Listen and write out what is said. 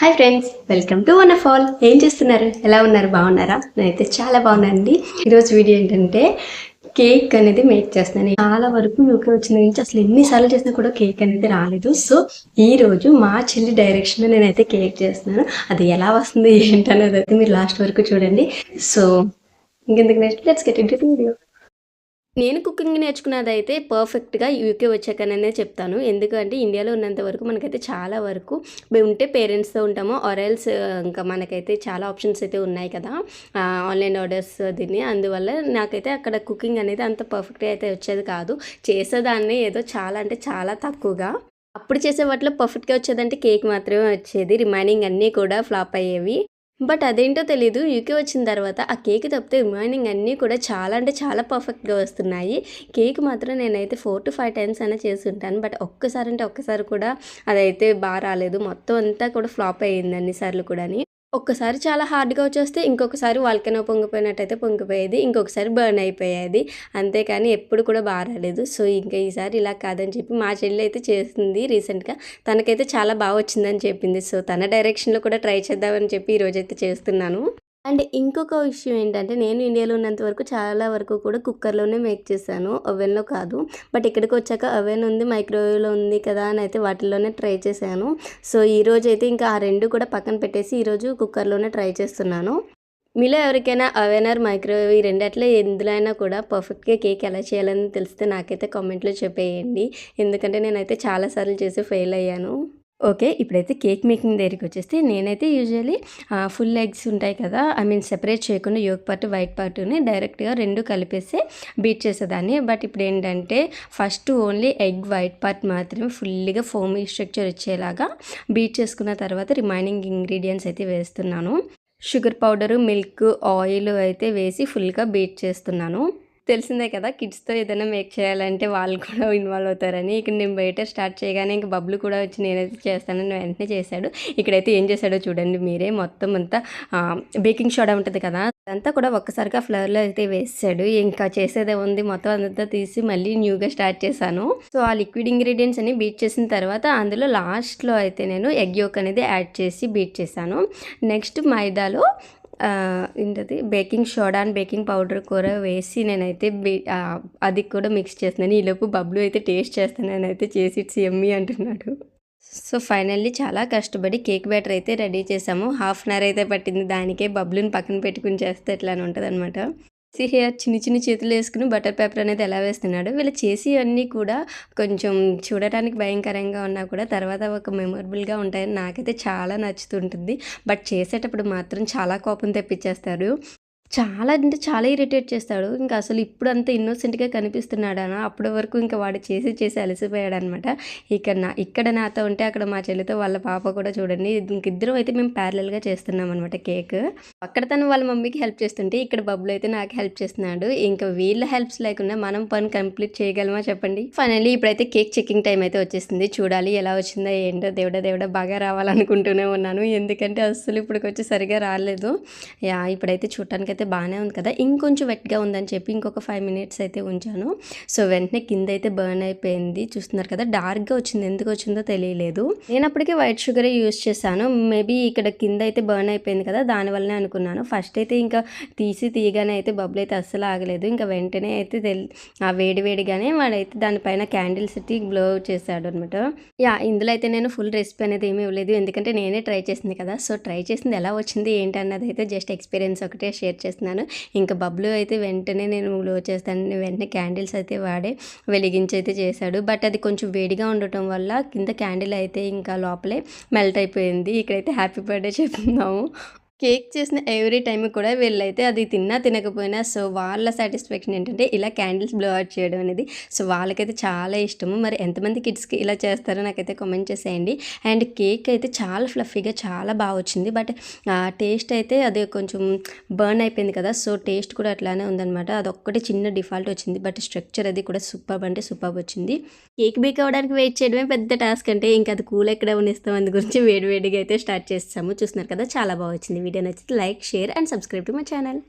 Hi friends welcome to one of all ఏం చేస్తున్నారు? ఎలా ఉన్నారు? బాగున్నారా? నేనైతే చాలా బాగున్నానండి. ఈరోజు వీడియో ఏంటంటే కేక్ అనేది మేక్ చేస్తున్నాను. చాలా వరకు యూకే వచ్చిన నుంచి అసలు ఎన్నిసార్లు చేసినా కూడా కేక్ అనేది రాలేదు. సో ఈ రోజు మా చెల్లి డైరెక్షన్ నేనైతే కేక్ చేస్తున్నాను. అది ఎలా వస్తుంది ఏంటనేది అయితే మీరు లాస్ట్ వరకు చూడండి. సో ఇంకెందుకు next let's get into video నేను కుకింగ్ నేర్చుకున్నది అయితే పర్ఫెక్ట్గా యూకే వచ్చాకననే చెప్తాను. ఎందుకంటే ఇండియాలో ఉన్నంత వరకు మనకైతే చాలా వరకు మేము ఉంటే పేరెంట్స్తో ఉంటాము. ఆర్ఎల్స్ ఇంకా మనకైతే చాలా ఆప్షన్స్ అయితే ఉన్నాయి కదా. ఆన్లైన్ ఆర్డర్స్ దీన్ని. అందువల్ల నాకైతే అక్కడ కుకింగ్ అనేది అంత పర్ఫెక్ట్గా అయితే వచ్చేది కాదు. చేసేదాన్ని ఏదో చాలా అంటే చాలా తక్కువగా. అప్పుడు చేసే వాటిలో పర్ఫెక్ట్గా వచ్చేదంటే కేక్ మాత్రమే వచ్చేది. రిమైనింగ్ అన్నీ కూడా ఫ్లాప్ అయ్యేవి. బట్ అదేంటో తెలీదు. యూకే వచ్చిన తర్వాత ఆ కేక్ తప్పితే రిమైనింగ్ అన్నీ కూడా చాలా అంటే చాలా పర్ఫెక్ట్గా వస్తున్నాయి. కేక్ మాత్రం నేనైతే ఫోర్ టు ఫైవ్ టైమ్స్ అయినా చేసి ఉంటాను. బట్ ఒక్కసారి అంటే ఒక్కసారి కూడా అదైతే బాగా రాలేదు. మొత్తం అంతా కూడా ఫ్లాప్ అయ్యింది అన్నిసార్లు కూడా ఒక్కసారి చాలా హార్డ్గా వచ్చేస్తే ఇంకొకసారి వాళ్ళకైనా పొంగిపోయినట్టయితే పొంగిపోయేది ఇంకొకసారి బర్న్ అయిపోయేది. అంతేకాని ఎప్పుడు కూడా బాగా రాలేదు సో ఇంకా ఈసారి ఇలా కాదని చెప్పి మా చెల్లి అయితే చేసింది రీసెంట్గా. తనకైతే చాలా బాగా వచ్చిందని చెప్పింది. సో తన డైరెక్షన్లో కూడా ట్రై చేద్దామని చెప్పి ఈరోజైతే చేస్తున్నాను. అండ్ ఇంకొక విషయం ఏంటంటే నేను ఇండియాలో ఉన్నంత వరకు చాలా వరకు కూడా కుక్కర్లోనే మేక్ చేశాను. ఓవెన్లో కాదు. బట్ ఇక్కడికి వచ్చాక ఓవెన్ ఉంది మైక్రోవేవ్లో ఉంది కదా అని అయితే వాటిల్లోనే ట్రై చేశాను. సో ఈరోజు అయితే ఇంకా ఆ రెండు కూడా పక్కన పెట్టేసి ఈరోజు కుక్కర్లోనే ట్రై చేస్తున్నాను. మీలో ఎవరికైనా అవెనర్ మైక్రోవేవ్ ఈ రెండట్లో ఎందులో అయినా కూడా పర్ఫెక్ట్గా కేక్ ఎలా చేయాలని తెలిస్తే నాకైతే కామెంట్లో చెప్పేయండి. ఎందుకంటే నేనైతే చాలాసార్లు చేసి ఫెయిల్ అయ్యాను. ఓకే ఇప్పుడైతే కేక్ మేకింగ్ దగ్గరికి వచ్చేస్తే నేనైతే యూజువలీ ఫుల్ ఎగ్స్ ఉంటాయి కదా ఐ మీన్ సెపరేట్ చేయకుండా యోగ్ పార్ట్ వైట్ పార్ట్ని డైరెక్ట్గా రెండు కలిపేసి బీట్ చేసేదాన్ని. బట్ ఇప్పుడు ఏంటంటే first only egg white part మాత్రమే ఫుల్గా ఫోమ్ స్ట్రక్చర్ వచ్చేలాగా బీట్ చేసుకున్న తర్వాత రిమైనింగ్ ఇంగ్రీడియంట్స్ అయితే వేస్తున్నాను. షుగర్ పౌడరు మిల్క్ ఆయిల్ అయితే వేసి ఫుల్గా బీట్ చేస్తున్నాను. తెలిసిందే కదా కిడ్స్తో ఏదైనా మేక్ చేయాలంటే వాళ్ళు కూడా ఇన్వాల్వ్ అవుతారని. ఇక్కడ నేను బయట స్టార్ట్ చేయగానే ఇంక బబ్లు కూడా వచ్చి నేనైతే చేస్తానని వెంటనే చేశాడు. ఇక్కడైతే ఏం చేశాడో చూడండి మీరే. మొత్తం అంతా బేకింగ్ సోడా ఉంటుంది కదా అదంతా కూడా ఒక్కసారిగా ఫ్లవర్లో అయితే వేసాడు. ఇంకా చేసేదే ఉంది. మొత్తం అంతా తీసి మళ్ళీ న్యూగా స్టార్ట్ చేశాను. సో ఆ లిక్విడ్ ఇంగ్రీడియంట్స్ అని బీట్ చేసిన తర్వాత అందులో లాస్ట్లో అయితే నేను ఎగ్ యోక్ అనేది యాడ్ చేసి బీట్ చేశాను. నెక్స్ట్ మైదాలో ఏంటది? Baking soda and baking powder కూర వేసి నేనైతే అది కూడా మిక్స్ చేస్తున్నాను. ఈలోపు బబ్లు అయితే టేస్ట్ చేస్తాను. అయితే చేసి ఇట్స్ ఎమ్మి అంటున్నాడు. సో ఫైనల్లీ చాలా కష్టపడి కేక్ బ్యాటర్ అయితే రెడీ చేసాము. హాఫ్ అన్ అవర్ అయితే పట్టింది. దానికే బబ్లుని పక్కన పెట్టుకుని చేస్తే ఎట్లా ఉంటుంది అనమాట సి చిన్ని చిన్ని చేతులు వేసుకుని బటర్ పేపర్ అనేది ఎలా వేస్తున్నాడు వీళ్ళు చేసి అన్నీ కూడా కొంచెం చూడటానికి భయంకరంగా ఉన్నా కూడా తర్వాత ఒక మెమొరబుల్గా ఉంటాయని నాకైతే చాలా నచ్చుతుంటుంది. బట్ చేసేటప్పుడు మాత్రం చాలా కోపం తెప్పించేస్తారు. చాలా అంటే చాలా ఇరిటేట్ చేస్తాడు. ఇంకా అసలు ఇప్పుడు అంత ఇన్నోసెంట్గా కనిపిస్తున్నాడన? అప్పటి వరకు ఇంకా వాడు చేసి చేసి అలసిపోయాడు అనమాట ఇక్కడ నా ఇక్కడ నాతో ఉంటే అక్కడ మా చెల్లితో వాళ్ళ పాప కూడా చూడండి. ఇంకిద్దరం అయితే మేము ప్యారలల్గా చేస్తున్నాం అనమాట కేక్ అక్కడ తను వాళ్ళ మమ్మీకి హెల్ప్ చేస్తుంటే ఇక్కడ బబ్బులు అయితే నాకు హెల్ప్ చేస్తున్నాడు. ఇంకా వీళ్ళ హెల్ప్స్ లేకుండా మనం పని కంప్లీట్ చేయగలమా చెప్పండి? ఫైనల్లీ ఇప్పుడైతే కేక్ చెక్కింగ్ టైం అయితే వచ్చేసింది. చూడాలి ఎలా వచ్చిందో ఏంటో దేవుడ దేవుడ బాగా రావాలనుకుంటూనే ఉన్నాను. ఎందుకంటే అసలు ఇప్పటికొచ్చి సరిగా రాలేదు. యా ఇప్పుడైతే చూడటానికి అయితే బాగానే ఉంది కదా. ఇంకొంచెం వెట్గా ఉందని చెప్పి ఇంకొక ఫైవ్ మినిట్స్ అయితే ఉంచాను. సో వెంటనే కింద అయితే బర్న్ అయిపోయింది. చూస్తున్నారు కదా డార్క్గా వచ్చింది. ఎందుకు వచ్చిందో తెలియలేదు. నేను అప్పటికే వైట్ షుగరే యూస్ చేశాను. మేబీ ఇక్కడ కింద అయితే బర్న్ అయిపోయింది కదా దానివల్లనే అనుకున్నాను. ఫస్ట్ అయితే ఇంకా తీసి తీయగానే అయితే బబుల్ అయితే అస్సలు ఆగలేదు. ఇంకా వెంటనే అయితే తెలి ఆ వేడి వేడిగానే వాడైతే దానిపైన క్యాండిల్స్ ఎట్టి గ్లో చేశాడు అనమాట యా ఇందులో అయితే నేను ఫుల్ రెసిపీ అనేది ఏమీ ఇవ్వలేదు. ఎందుకంటే నేనే ట్రై చేసింది కదా. సో ట్రై చేసింది ఎలా వచ్చింది ఏంటి అన్నది అయితే జస్ట్ ఎక్స్పీరియన్స్ ఒకటే షేర్ చేస్తున్నాను ఇంకా బబ్లు అయితే వెంటనే నేను గ్లో చేస్తాను. వెంటనే క్యాండిల్స్ అయితే వాడే వెలిగించి అయితే చేశాడు. బట్ అది కొంచెం వేడిగా ఉండటం వల్ల కింద క్యాండిల్ అయితే ఇంకా లోపలే మెల్ట్ అయిపోయింది. ఇక్కడైతే హ్యాపీ బర్త్డే చెప్తున్నాము. కేక్ చేసిన ఎవ్రీ టైం కూడా వీళ్ళైతే అది తిన్నా తినకపోయినా సో వాళ్ళ సాటిస్ఫాక్షన్ ఏంటంటే ఇలా క్యాండిల్స్ బ్లో అవుట్ చేయడం అనేది. సో వాళ్ళకైతే చాలా ఇష్టము. మరి ఎంతమంది కిడ్స్కి ఇలా చేస్తారో నాకైతే కామెంట్ చేసేయండి. అండ్ కేక్ అయితే చాలా ఫ్లఫీగా చాలా బాగా వచ్చింది. బట్ టేస్ట్ అయితే అది కొంచెం బర్న్ అయిపోయింది కదా సో టేస్ట్ కూడా అట్లానే ఉందన్నమాట. అదొక్కటి చిన్న డిఫాల్ట్ వచ్చింది. బట్ స్ట్రక్చర్ అది కూడా సూపర్ అంటే సూపర్ వచ్చింది. కేక్ బేక్ అవ్వడానికి వెయిట్ చేయడమే పెద్ద టాస్క్ అంటే ఇంకా అది కూల్ ఎక్కడ uniస్తాం అందు గురించి వేడివేడిగా అయితే స్టార్ట్ చేస్తాము. చూస్తున్నారు కదా చాలా బాగా వచ్చింది వీడియో నచ్చితే like share and subscribe to my channel.